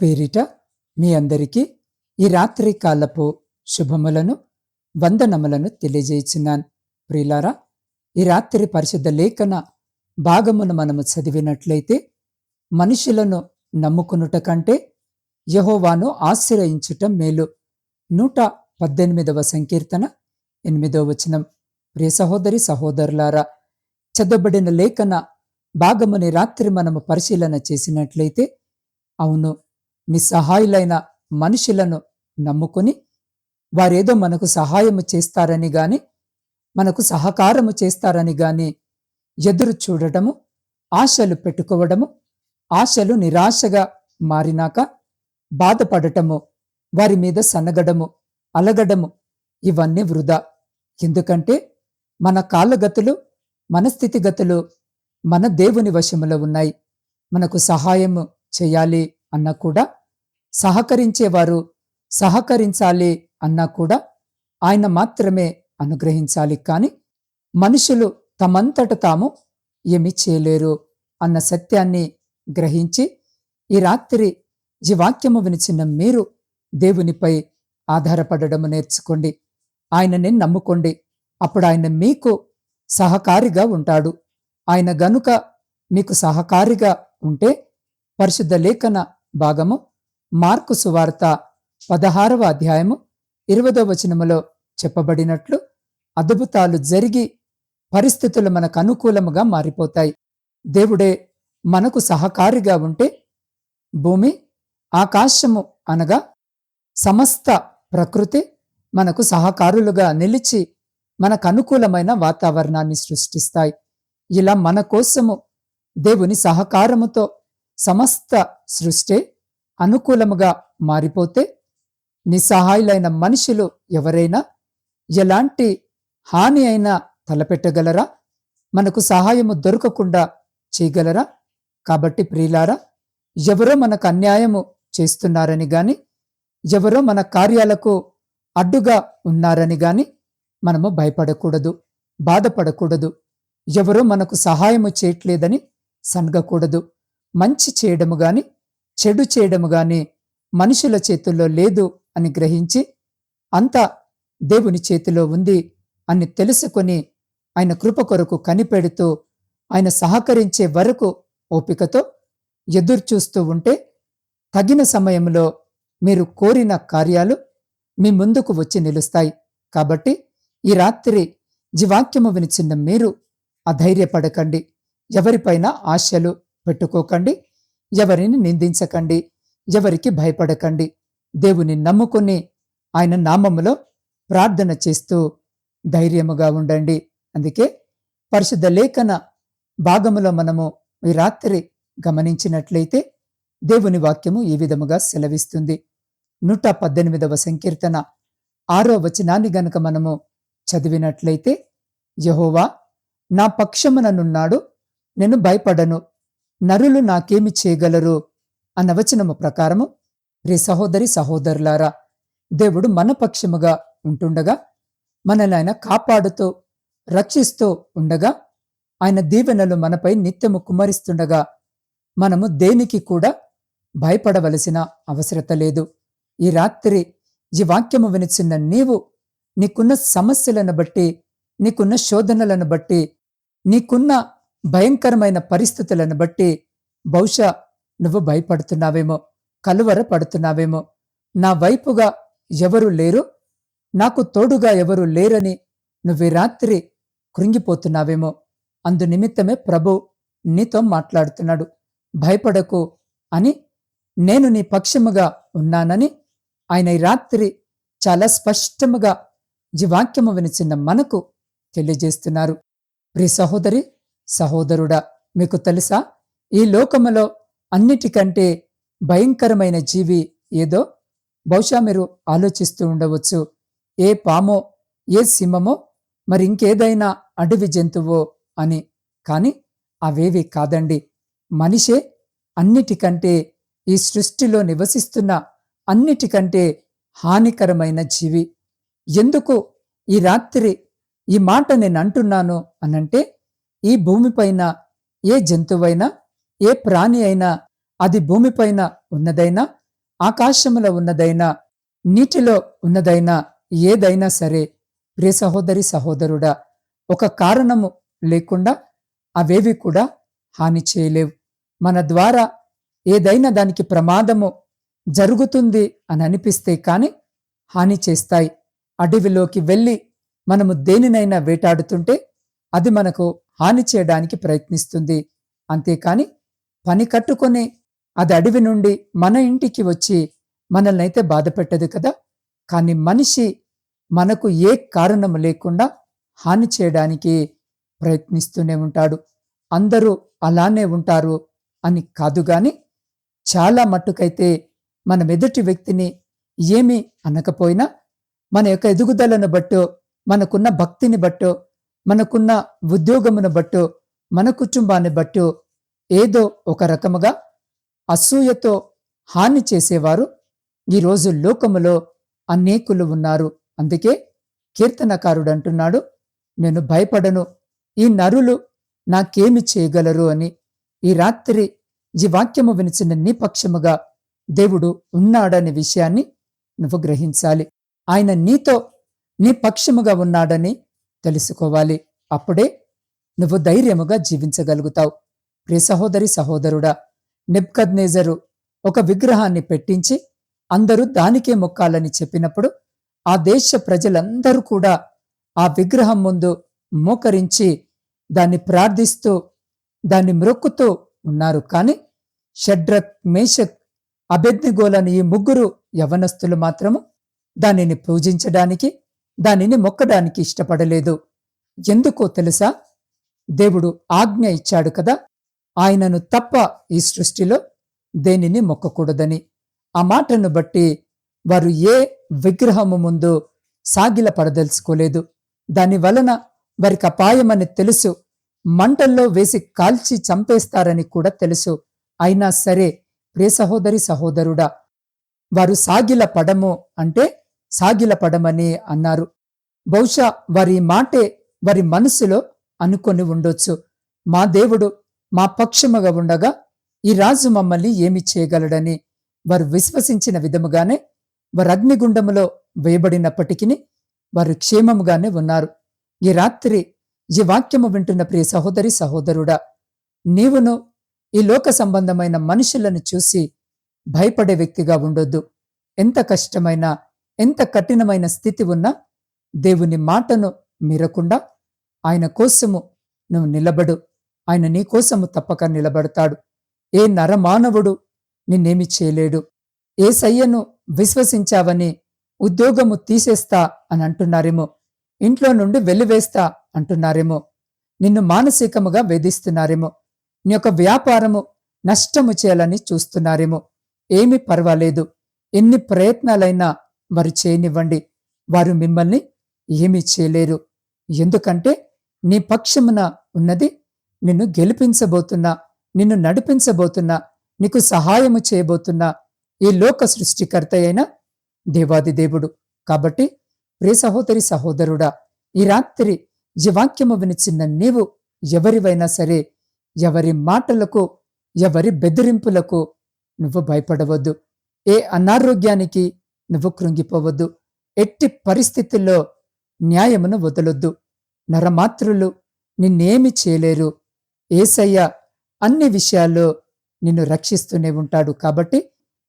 పేరిట మీ అందరికీ ఈ రాత్రి కాలపు శుభములను వందనములను తెలియజేస్తున్నాను ప్రియులారా ఈ రాత్రి పరిశుద్ధ లేఖన భాగమును మనము చదివినట్లయితే మనుషులను నమ్ముకునుట కంటే యహోవాను ఆశ్రయించుట మేలు. నూట పద్దెనిమిదవ సంకీర్తన ఎనిమిదవ వచనం. ప్రియ సహోదరి సహోదరులారా చదవబడిన లేఖన భాగముని రాత్రి మనము పరిశీలన చేసినట్లయితే అవును నిస్సహాయులైన మనుషులను నమ్ముకుని వారేదో మనకు సహాయము చేస్తారని గాని మనకు సహకారము చేస్తారని గాని ఎదురు చూడటము ఆశలు పెట్టుకోవడము ఆశలు నిరాశగా మారినాక బాధపడటము వారి మీద సన్నగడము అలగడము ఇవన్నీ వృధా. ఎందుకంటే మన కాళ్ళగతులు మన స్థితిగతులు మన దేవుని వశములో ఉన్నాయి. మనకు సహాయము చేయాలి. అన్నా కూడా సహకరించేవారు సహకరించాలి అన్నా కూడా ఆయన మాత్రమే అనుగ్రహించాలి. కానీ మనుషులు తమంతట తాము ఏమి చేయలేరు అన్న సత్యాన్ని గ్రహించి ఈ రాత్రి ఈ వాక్యము వినిచిన మీరు దేవునిపై ఆధారపడడము నేర్చుకోండి. ఆయనని నమ్ముకోండి. అప్పుడు ఆయన మీకు సహకారిగా ఉంటాడు. ఆయన గనుక మీకు సహకారిగా ఉంటే పరిశుద్ధ లేఖన భాగము మార్కు సువార్త పదహారవ అధ్యాయము ఇరవదో వచనములో చెప్పబడినట్లు అద్భుతాలు జరిగి పరిస్థితులు మనకు అనుకూలముగా మారిపోతాయి. దేవుడే మనకు సహకారిగా ఉంటే భూమి ఆకాశము అనగా సమస్త ప్రకృతి మనకు సహకారులుగా నిలిచి మనకు అనుకూలమైన వాతావరణాన్ని సృష్టిస్తాయి. ఇలా మన కోసము దేవుని సహకారముతో సమస్త సృష్టి అనుకూలముగా మారిపోతే నిస్సహాయులైన మనుషులు ఎవరైనా ఎలాంటి హాని అయినా తలపెట్టగలరా? మనకు సహాయము దొరకకుండా చేయగలరా? కాబట్టి ప్రియులారా ఎవరో మనకు అన్యాయము చేస్తున్నారని గాని ఎవరో మన కార్యాలకు అడ్డుగా ఉన్నారని గాని మనము భయపడకూడదు బాధపడకూడదు. ఎవరో మనకు సహాయము చేయట్లేదని సనగకూడదు. మంచి చేయడము గాని చెడు చేయడము గాని మనుషుల చేతుల్లో లేదు అని గ్రహించి అంతా దేవుని చేతిలో ఉంది అని తెలుసుకొని ఆయన కృప కొరకు కనిపెడుతూ ఆయన సహకరించే వరకు ఓపికతో ఎదురు చూస్తూ ఉంటే తగిన సమయంలో మీరు కోరిన కార్యాలు మీ ముందుకు వచ్చి నిలుస్తాయి. కాబట్టి ఈ రాత్రి జీవాక్యము వినిచిన్న మీరు అధైర్యపడకండి. ఎవరిపైన ఆశలు పెట్టుకోకండి. ఎవరిని నిందించకండి. ఎవరికి భయపడకండి. దేవుని నమ్ముకుని ఆయన నామములో ప్రార్థన చేస్తూ ధైర్యముగా ఉండండి. అందుకే పరిశుద్ధ లేఖన భాగములో మనము ఈ రాత్రి గమనించినట్లయితే దేవుని వాక్యము ఈ విధముగా సెలవిస్తుంది. నూట పద్దెనిమిదవ సంకీర్తన ఆరో వచనాన్ని గనుక మనము చదివినట్లయితే యహోవా నా పక్షముననున్నాడు నేను భయపడను. నరులు నాకేమి చేయగలరు? అన్న వచనము ప్రకారము రే సహోదరి సహోదరులారా దేవుడు మన పక్షముగా ఉంటుండగా మనల్ని ఆయన కాపాడుతూ రక్షిస్తూ ఉండగా ఆయన దీవెనలు మనపై నిత్యము కుమరిస్తుండగా మనము దేనికి కూడా భయపడవలసిన అవసరత లేదు. ఈ రాత్రి ఈ వాక్యము వినిచిన నీవు నీకున్న సమస్యలను బట్టి నీకున్న శోధనలను బట్టి నీకున్న భయంకరమైన పరిస్థితులను బట్టి బహుశా నువ్వు భయపడుతున్నావేమో కలువర పడుతున్నావేమో నా వైపుగా ఎవరు లేరు నాకు తోడుగా ఎవరు లేరని నువ్వు రాత్రి కృంగిపోతున్నావేమో. అందు నిమిత్తమే ప్రభు నీతో మాట్లాడుతున్నాడు. భయపడకు అని నేను నీ పక్షముగా ఉన్నానని ఆయన ఈ రాత్రి చాలా స్పష్టముగా జీవాక్యము వినిచిన మనకు తెలియజేస్తున్నారు. ప్రియ సహోదరి సహోదరుడా మీకు తెలుసా? ఈ లోకములో అన్నిటికంటే భయంకరమైన జీవి ఏదో? బహుశా మీరు ఆలోచిస్తూ ఉండవచ్చు. ఏ పామో ఏ సింహమో మరి ఇంకేదైనా అడవి జంతువో అని. కాని అవేవి కాదండి. మనిషే అన్నిటికంటే ఈ సృష్టిలో నివసిస్తున్న అన్నిటికంటే హానికరమైన జీవి. ఎందుకు ఈ రాత్రి ఈ మాట నేను అంటున్నాను అనంటే ఈ భూమిపైన ఏ జంతువైనా ఏ ప్రాణి అయినా అది భూమిపైన ఉన్నదైనా ఆకాశములో ఉన్నదైనా నీటిలో ఉన్నదైనా ఏదైనా సరే ప్రియ సహోదరి సహోదరుడా ఒక కారణము లేకుండా అవేవి కూడా హాని చేయలేవు. మన ద్వారా ఏదైనా దానికి ప్రమాదము జరుగుతుంది అని అనిపిస్తే కాని హాని చేస్తాయి. అడవిలోకి వెళ్ళి మనము దేనినైనా వేటాడుతుంటే అది మనకు హాని చేయడానికి ప్రయత్నిస్తుంది. అంతేకాని పని కట్టుకొని అది అడవి నుండి మన ఇంటికి వచ్చి మనల్ని అయితే బాధ పెట్టదు కదా. కానీ మనిషి మనకు ఏ కారణం లేకుండా హాని చేయడానికి ప్రయత్నిస్తూనే ఉంటాడు. అందరూ అలానే ఉంటారు అని కాదు గాని చాలా మట్టుకైతే మన మెదుటి వ్యక్తిని ఏమీ అనకపోయినా మన యొక్క ఎదుగుదలను బట్టో మనకున్న భక్తిని బట్టో మనకున్న ఉద్యోగమును బట్టు మన కుటుంబాన్ని బట్టు ఏదో ఒక రకముగా అసూయతో హాని చేసేవారు. ఈరోజు లోకములో అనేకులు ఉన్నారు. అందుకే కీర్తనకారుడు అంటున్నాడు నేను భయపడను. ఈ నరులు నాకేమి చేయగలరు అని. ఈ రాత్రి ఈ వాక్యము వినిచిన నీ పక్షముగా దేవుడు ఉన్నాడనే విషయాన్ని నువ్వు గ్రహించాలి. ఆయన నీతో నీ పక్షముగా ఉన్నాడని తెలుసుకోవాలి. అప్పుడే నువ్వు ధైర్యముగా జీవించగలుగుతావు. ప్రియ సహోదరి సహోదరుడా నెబ్కద్నేజరు ఒక విగ్రహాన్ని పెట్టించి అందరూ దానికే మొక్కాలని చెప్పినప్పుడు ఆ దేశ ప్రజలందరూ కూడా ఆ విగ్రహం ముందు మోకరించి దాన్ని ప్రార్థిస్తూ దాన్ని మ్రొక్కుతూ ఉన్నారు. కానీ షడ్రక్ మేషక్ అభెజ్ఞగోలని ఈ ముగ్గురు యవనస్తులు మాత్రము దానిని పూజించడానికి దానిని మొక్కడానికి ఇష్టపడలేదు. ఎందుకో తెలుసా? దేవుడు ఆజ్ఞ ఇచ్చాడు కదా ఆయనను తప్ప ఈ సృష్టిలో దేనిని మొక్కకూడదని. ఆ మాటను బట్టి వారు ఏ విగ్రహము ముందు సాగిల పడదలుచుకోలేదు దాని వలన వారికి అపాయమని తెలుసు. మంటల్లో వేసి కాల్చి చంపేస్తారని కూడా తెలుసు. అయినా సరే ప్రియ సహోదరి సహోదరుడా వారు సాగిల పడము అంటే సాగిలపడమని అన్నారు. బహుశా వారి మాటే వారి మనసులో అనుకొని ఉండొచ్చు. మా దేవుడు మా పక్షముగా ఉండగా ఈ రాజు మమ్మల్ని ఏమి చేయగలడని వారు విశ్వసించిన విధముగానే వారు అగ్నిగుండములో వేయబడినప్పటికీ వారు క్షేమముగానే ఉన్నారు. ఈ రాత్రి ఈ వాక్యము వింటున్న ప్రియ సహోదరి సహోదరుడా నీవును ఈ లోక సంబంధమైన మనుషులను చూసి భయపడే వ్యక్తిగా ఉండొద్దు. ఎంత కష్టమైనా ఎంత కఠినమైన స్థితి ఉన్నా దేవుని మాటను మీరకుండా ఆయన కోసము నువ్వు నిలబడు. ఆయన నీ కోసము తప్పక నిలబడతాడు. ఏ నరమానవుడు నిన్నేమి చేయలేడు. ఏ సయ్యను విశ్వసించావని ఉద్యోగము తీసేస్తా అని అంటున్నారేమో. ఇంట్లో నుండి వెలివేస్తా అంటున్నారేమో. నిన్ను మానసికముగా వేధిస్తున్నారేమో. నీ యొక్క వ్యాపారము నష్టము చేయాలని చూస్తున్నారేమో. ఏమీ పర్వాలేదు. ఎన్ని ప్రయత్నాలైనా వారు చేయనివ్వండి. వారు మిమ్మల్ని ఏమీ చేయలేరు. ఎందుకంటే నీ పక్షమున ఉన్నది నిన్ను గెలిపించబోతున్నా నిన్ను నడిపించబోతున్నా నీకు సహాయము చేయబోతున్నా ఈ లోక సృష్టికర్త అయిన దేవాది దేవుడు. కాబట్టి ప్రియ సహోదరి సహోదరుడా ఈ రాత్రి ఈ వాక్యము వినిచిన్న నీవు ఎవరివైనా సరే ఎవరి మాటలకు ఎవరి బెదిరింపులకు నువ్వు భయపడవద్దు. ఏ అనారోగ్యానికి నువ్వు కృంగిపోవద్దు ఎట్టి పరిస్థితుల్లో న్యాయమును వదలొద్దు. నరమాత్రులు నిన్నేమి చేయలేరు. ఏసయ్య అన్ని విషయాల్లో నిన్ను రక్షిస్తూనే ఉంటాడు కాబట్టి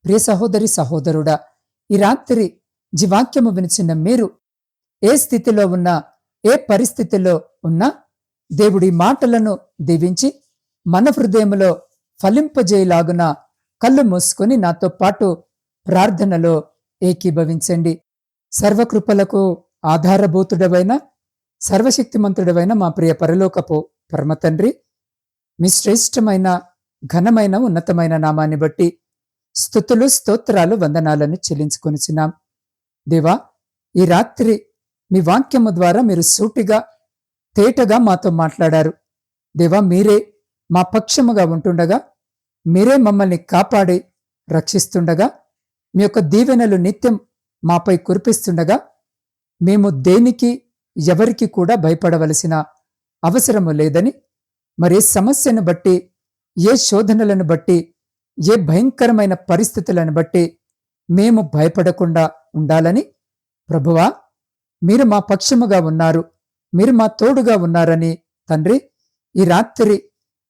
ప్రియ సహోదరి సహోదరుడా ఈ రాత్రి జీవాక్యము వినిచిన మీరు ఏ స్థితిలో ఉన్నా ఏ పరిస్థితిలో ఉన్నా దేవుడి మాటలను దీవించి మన హృదయములో ఫలింపజేయలాగున కళ్ళు మూసుకొని నాతో పాటు ప్రార్థనలో ఏకీభవించండి. సర్వకృపలకు ఆధారభూతుడవైన సర్వశక్తిమంతుడవైన మా ప్రియ పరలోకపు పరమతండ్రి మీ శ్రేష్టమైన ఘనమైన ఉన్నతమైన నామాన్ని బట్టి స్థుతులు స్తోత్రాలు వందనాలను చెల్లించుకొనిచున్నాం. దేవా ఈ రాత్రి మీ వాక్యము ద్వారా మీరు సూటిగా తేటగా మాతో మాట్లాడారు. దేవా మీరే మా పక్షముగా ఉంటుండగా మీరే మమ్మల్ని కాపాడి రక్షిస్తుండగా మీ యొక్క దీవెనలు నిత్యం మాపై కురిపిస్తుండగా మేము దేనికి ఎవరికి కూడా భయపడవలసిన అవసరము లేదని మరి సమస్యను బట్టి ఏ శోధనలను బట్టి ఏ భయంకరమైన పరిస్థితులను బట్టి మేము భయపడకుండా ఉండాలని ప్రభువా మీరు మా పక్షముగా ఉన్నారు మీరు మా తోడుగా ఉన్నారని తండ్రి ఈ రాత్రి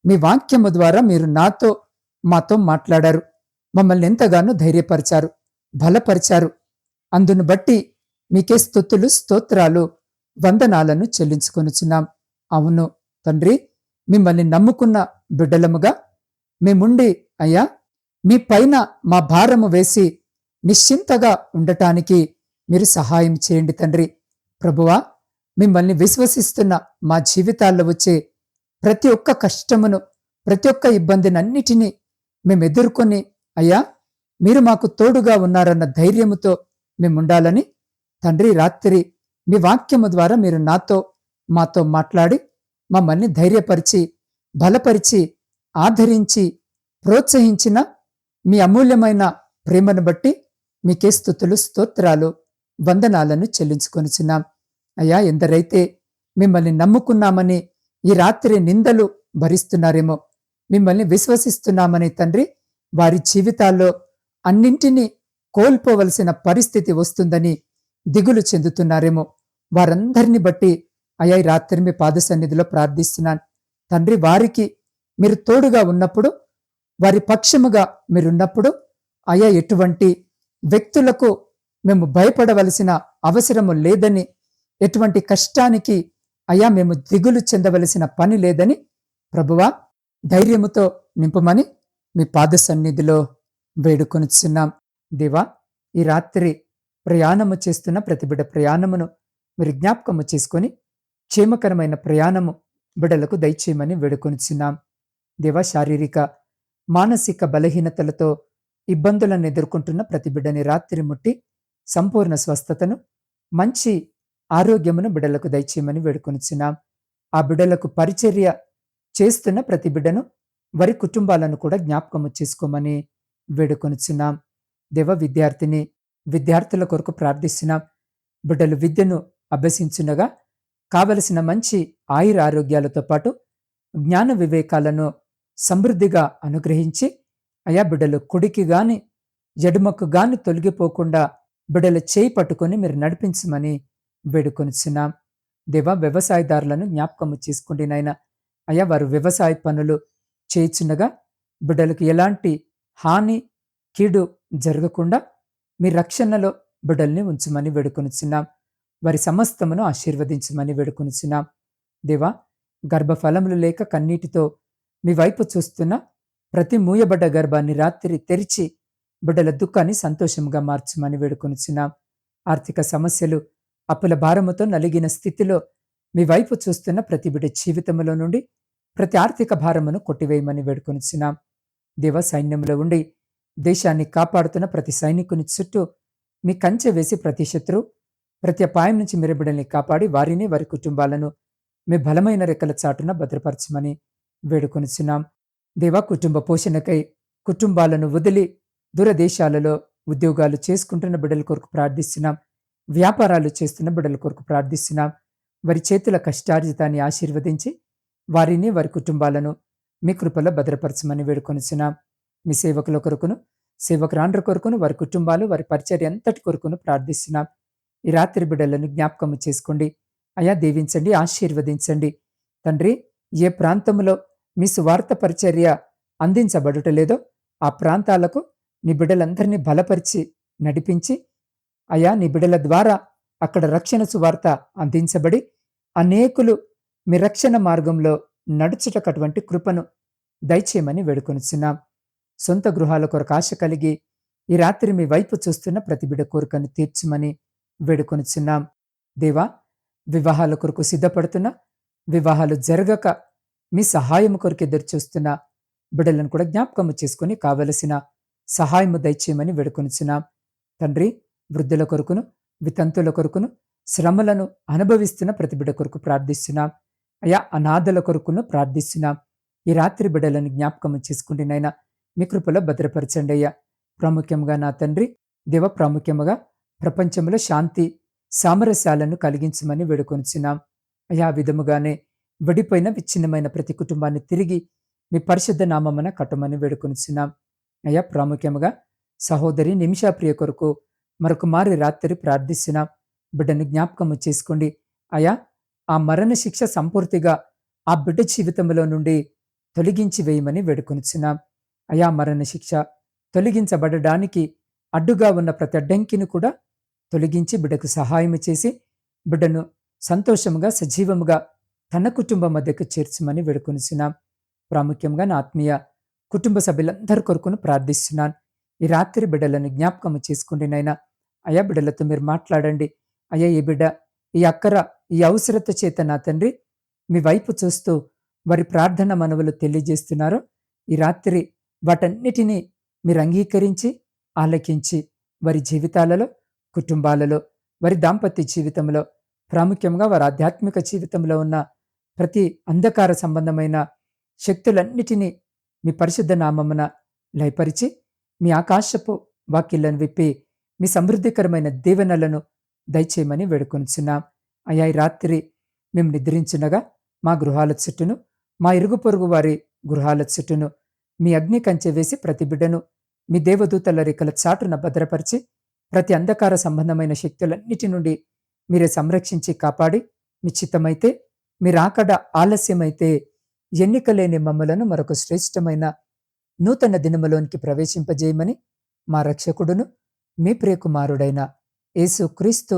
మీ వాక్యము ద్వారా మీరు నాతో మాతో మాట్లాడారు. మమ్మల్ని ఎంతగానో ధైర్యపరిచారు బలపరిచారు. అందును బట్టి మీకే స్థుతులు స్తోత్రాలు వందనాలను చెల్లించుకొనుచున్నాం. అవును తండ్రి మిమ్మల్ని నమ్ముకున్న బిడ్డలముగా మేముండి అయ్యా మీ పైన మా భారము వేసి నిశ్చింతగా ఉండటానికి మీరు సహాయం చేయండి తండ్రి. ప్రభువా మిమ్మల్ని విశ్వసిస్తున్న మా జీవితాల్లో వచ్చే ప్రతి ఒక్క కష్టమును ప్రతి ఒక్క ఇబ్బందినన్నిటినీ మేము ఎదుర్కొని అయ్యా మీరు మాకు తోడుగా ఉన్నారన్న ధైర్యముతో మేముండాలని తండ్రి రాత్రి మీ వాక్యము ద్వారా మీరు నాతో మాతో మాట్లాడి మమ్మల్ని ధైర్యపరిచి బలపరిచి ఆదరించి ప్రోత్సహించిన మీ అమూల్యమైన ప్రేమను బట్టి మీకే స్థుతులు స్తోత్రాలు వందనాలను చెల్లించుకొనిచున్నాం. అయ్యా ఎందరైతే మిమ్మల్ని నమ్ముకున్నామని ఈ రాత్రి నిందలు భరిస్తున్నారేమో మిమ్మల్ని విశ్వసిస్తున్నామని తండ్రి వారి జీవితాల్లో అన్నింటినీ కోల్పోవలసిన పరిస్థితి వస్తుందని దిగులు చెందుతున్నారేమో. వారందరిని బట్టి అయ్యాయి రాత్రిమి రాత్రి మీ పాద సన్నిధిలో ప్రార్థిస్తున్నాను. తండ్రి వారికి మీరు తోడుగా ఉన్నప్పుడు వారి పక్షముగా మీరున్నప్పుడు అయా ఎటువంటి వ్యక్తులకు మేము భయపడవలసిన అవసరము లేదని ఎటువంటి కష్టానికి అయా మేము దిగులు చెందవలసిన పని లేదని ప్రభువా ధైర్యముతో నింపమని మీ పాద సన్నిధిలో వేడుకొనిచున్నాం. దేవా ఈ రాత్రి ప్రయాణము చేస్తున్న ప్రతి బిడ్డ ప్రయాణమును మీరు జ్ఞాపకము చేసుకొని క్షేమకరమైన ప్రయాణము బిడలకు దయచేయమని వేడుకొనిచున్నాం. దేవా శారీరక మానసిక బలహీనతలతో ఇబ్బందులను ఎదుర్కొంటున్న ప్రతి బిడ్డని రాత్రి ముట్టి సంపూర్ణ స్వస్థతను మంచి ఆరోగ్యమును బిడలకు దయచేయమని వేడుకొనిచున్నాం. ఆ బిడలకు పరిచర్య చేస్తున్న ప్రతి బిడ్డను వారి కుటుంబాలను కూడా జ్ఞాపకము చేసుకోమని వేడుకొనిచున్నాం. దేవ విద్యార్థిని విద్యార్థుల కొరకు ప్రార్థిస్తున్నాం. బిడ్డలు విద్యను అభ్యసించునగా కావలసిన మంచి ఆయుర ఆరోగ్యాలతో పాటు జ్ఞాన వివేకాలను సమృద్ధిగా అనుగ్రహించి అయా బిడ్డలు కుడికి గాని ఎడుమకు గాని తొలగిపోకుండా బిడ్డలు చేయి పట్టుకొని మీరు నడిపించమని వేడుకొనిచున్నాం. దేవా వ్యవసాయదారులను జ్ఞాపకము చేసుకోండి నాయన. అయా వారు వ్యవసాయ పనులు చేయిచుండగా బిడ్డలకు ఎలాంటి హాని కీడు జరగకుండా మీ రక్షణలో బిడ్డల్ని ఉంచమని వేడుకొనిచున్నాం వారి సమస్తమును ఆశీర్వదించమని వేడుకొనిచున్నాం దేవా గర్భఫలములు లేక కన్నీటితో మీ వైపు చూస్తున్న ప్రతి మూయబడ్డ గర్భాన్ని రాత్రి తెరిచి బిడ్డల దుఃఖాన్ని సంతోషంగా మార్చమని వేడుకొనిచున్నాం ఆర్థిక సమస్యలు అప్పుల భారముతో నలిగిన స్థితిలో మీ వైపు చూస్తున్న ప్రతి బిడ్డ జీవితంలో నుండి ప్రతి ఆర్థిక భారమును కొట్టివేయమని వేడుకొనిచున్నాం దేవ సైన్యంలో ఉండి దేశాన్ని కాపాడుతున్న ప్రతి సైనికుని చుట్టూ మీ కంచె వేసి ప్రతి శత్రు ప్రతి అపాయం నుంచి మీరు బిడ్డల్ని కాపాడి వారిని వారి కుటుంబాలను మీ బలమైన రెక్కల చాటున భద్రపరచమని వేడుకొనిచున్నాం. దేవా కుటుంబ పోషణకై కుటుంబాలను వదిలి దూరదేశాలలో ఉద్యోగాలు చేసుకుంటున్న బిడ్డల కొరకు ప్రార్థిస్తున్నాం. వ్యాపారాలు చేస్తున్న బిడ్డల కొరకు ప్రార్థిస్తున్నాం. వారి చేతుల కష్టార్జితాన్ని ఆశీర్వదించి వారిని వారి కుటుంబాలను మీ కృపలో భద్రపరచమని వేడుకొనిచున్నాం. మీ సేవకుల కొరకును సేవకురాండ్ర కొరకును వారి కుటుంబాలు వారి పరిచర్య అంతటి కొరకును ప్రార్థిస్తున్నాం. ఈ రాత్రి బిడ్డలను జ్ఞాపకము చేసుకోండి. అయా దీవించండి ఆశీర్వదించండి. తండ్రి ఏ ప్రాంతంలో మీ సువార్త పరిచర్య అందించబడుటలేదో ఆ ప్రాంతాలకు నీ బిడ్డలందరినీ బలపరిచి నడిపించి అయా నీ బిడ్డల ద్వారా అక్కడ రక్షణ సువార్త అందించబడి అనేకులు మీ రక్షణ మార్గంలో నడుచుటకటువంటి కృపను దయచేయమని వేడుకొనిచున్నాం. సొంత గృహాల కొరకు ఆశ కలిగి ఈ రాత్రి మీ వైపు చూస్తున్న ప్రతిబిడ కోరికను తీర్చమని వేడుకొనిచున్నాం. దేవా వివాహాల కొరకు సిద్ధపడుతున్న వివాహాలు జరగక మీ సహాయం కొరకు ఎదురు చూస్తున్న బిడ్డలను కూడా జ్ఞాపకము చేసుకుని కావలసిన సహాయము దయచేయమని వేడుకొనిచున్నాం. తండ్రి వృద్ధుల కొరకును వితంతుల కొరకును శ్రమలను అనుభవిస్తున్న ప్రతిబిడ కొరకు ప్రార్థిస్తున్నాం. అయా అనాథల కొరకును ప్రార్థిస్తున్నాం ఈ రాత్రి బిడ్డలను జ్ఞాపకం చేసుకుంటే నైనా మీ కృపలో భద్రపరచండి అయ్యా. ప్రాముఖ్యంగా నా తండ్రి దేవ ప్రాముఖ్యముగా ప్రపంచంలో శాంతి సామరస్యాలను కలిగించమని వేడుకొనిచున్నాం. అయా విధముగానే విడిపోయిన విచ్ఛిన్నమైన ప్రతి కుటుంబాన్ని తిరిగి మీ పరిశుద్ధ నామమున కట్టమని వేడుకొనిచున్నాం. అయ్యా ప్రాముఖ్యముగా సహోదరి నిమిషాప్రియ కొరకు మరొక మారి రాత్రి ప్రార్థిస్తున్నాం. బిడ్డను జ్ఞాపకము చేసుకోండి. అయా ఆ మరణశిక్ష సంపూర్తిగా ఆ బిడ్డ జీవితంలో నుండి తొలగించి వేయమని వేడుకొనిచున్నాం. అయా మరణశిక్ష తొలగించబడడానికి అడ్డుగా ఉన్న ప్రతి అడ్డంకిని కూడా తొలగించి బిడ్డకు సహాయం చేసి బిడ్డను సంతోషముగా సజీవముగా తన కుటుంబం మధ్యకు చేర్చమని వేడుకొనిచున్నాం. ప్రాముఖ్యంగా నా ఆత్మీయ కుటుంబ సభ్యులందరి కొరకును ప్రార్థిస్తున్నాను. ఈ రాత్రి బిడ్డలను జ్ఞాపకము చేసుకోండి నైనా అయా బిడ్డలతో మీరు మాట్లాడండి. అయ్యా ఈ బిడ్డ ఈ అక్కర ఈ అవసరత చేత నా తండ్రి మీ వైపు చూస్తూ వారి ప్రార్థన మనవులు తెలియజేస్తున్నారో. ఈ రాత్రి వాటన్నిటినీ మీరు అంగీకరించి ఆలకించి వారి జీవితాలలో కుటుంబాలలో వారి దాంపత్య జీవితంలో ప్రాముఖ్యంగా వారి ఆధ్యాత్మిక జీవితంలో ఉన్న ప్రతి అంధకార సంబంధమైన శక్తులన్నిటినీ మీ పరిశుద్ధ నామమున లయపరిచి మీ ఆకాశపు వాక్యలను విప్పి మీ సమృద్ధికరమైన దీవెనలను దయచేయమని వేడుకొనిచున్నాం. అయ్యా ఈ రాత్రి మేము నిద్రించినగా మా గృహాల చుట్టూను మా ఇరుగు పొరుగు వారి గృహాల చుట్టూను మీ అగ్ని కంచె వేసి ప్రతి బిడ్డను మీ దేవదూతల రేఖల చాటున భద్రపరిచి ప్రతి అంధకార సంబంధమైన శక్తులన్నిటి నుండి మీరే సంరక్షించి కాపాడి మీ చిత్తమైతే మీరు ఆలస్యమైతే ఎన్నికలేని మమ్మలను మరొక శ్రేష్టమైన నూతన దినములోనికి ప్రవేశింపజేయమని మా రక్షకుడును మీ ప్రియకుమారుడైన యేసు క్రీస్తు